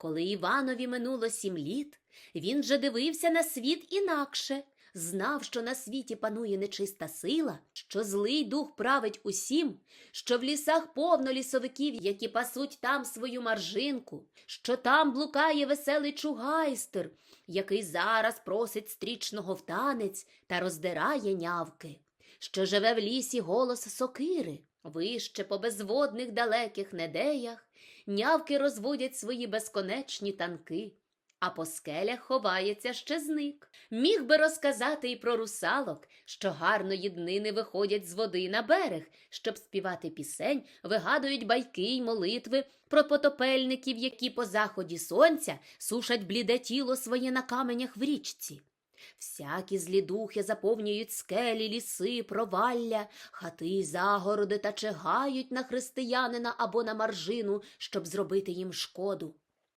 Коли Іванові минуло сім літ, він вже дивився на світ інакше, знав, що на світі панує нечиста сила, що злий дух править усім, що в лісах повно лісовиків, які пасуть там свою маржинку, що там блукає веселий чугайстер, який зараз просить стрічного в танець та роздирає нявки, що живе в лісі голос сокири, вище по безводних далеких недеях, нявки розводять свої безконечні танки. А по скелях ховається щезник. Міг би розказати і про русалок, що гарної днини виходять з води на берег, щоб співати пісень, вигадують байки й молитви про потопельників, які по заході сонця сушать бліде тіло своє на каменях в річці. Всякі злі духи заповнюють скелі, ліси, провалля, хати й загороди та чигають на християнина або на маржину, щоб зробити їм шкоду.